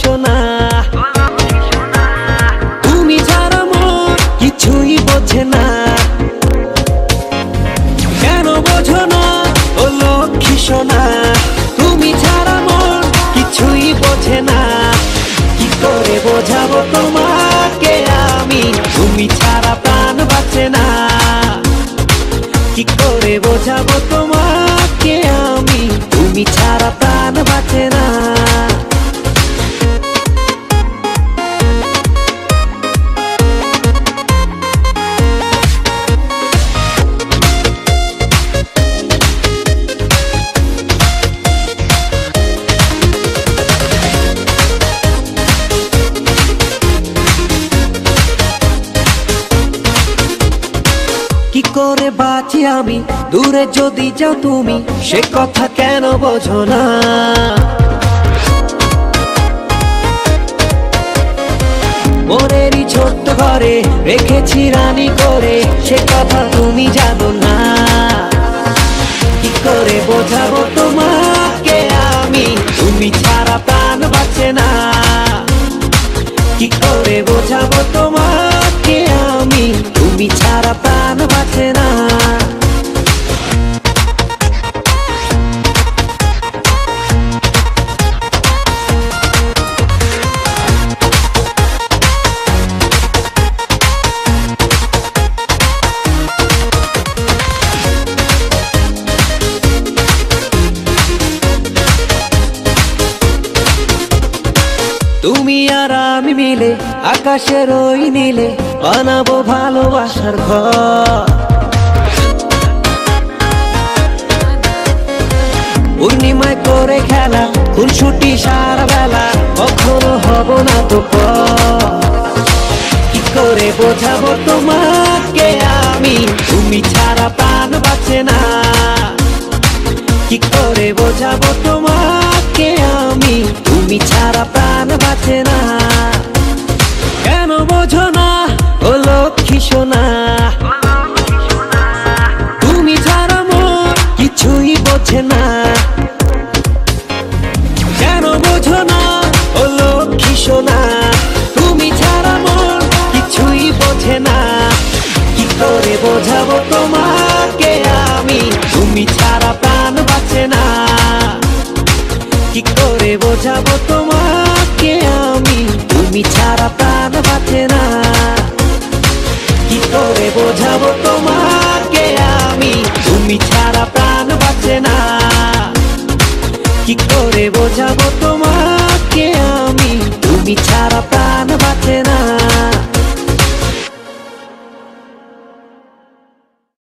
শোনা। তুমি ছাড়া মন কিছুই বোঝে না। কেন বোঝো না ও লক্ষ্মী সোনা? করে বাঁচি আমি, দূরে যদি যাও তুমি, সে কথা কেন বোঝো না? মনেরই ছোট্ট ঘরে রেখেছি রানী করে, সে কথা তুমি জানো। তুমি আর আমি মিলে, আকাশের ওই নীলে বানাবো ভালোবাসার ঘর। পূর্ণিমায় করে খেলা খুনসুটি সারা বেলা, কখনো হব না তো কি করে বোঝাবো তোমাকে আমি? তুমি ছাড়া প্রাণ বাঁচে না। কি করে বোঝাবো তোমাকে বাঁচে না। কেন বোঝো না, ও লক্ষ্মী সোনা। তুমি ছাড়া মোর কিছুই বোঝে না। কেন তুমি ছাড়া কিছুই বোঝে না। কি করে বোঝাবো তোমাকে আমি? তুমি ছাড়া প্রাণ বাঁচে না। কি করে বোঝাবো প্রাণ বাঁচে না। কি করে বোঝাবো তোমাকে আমি? তুমি ছাড়া প্রাণ পাচ্ছে না। কি করে বোঝাবো তোমাকে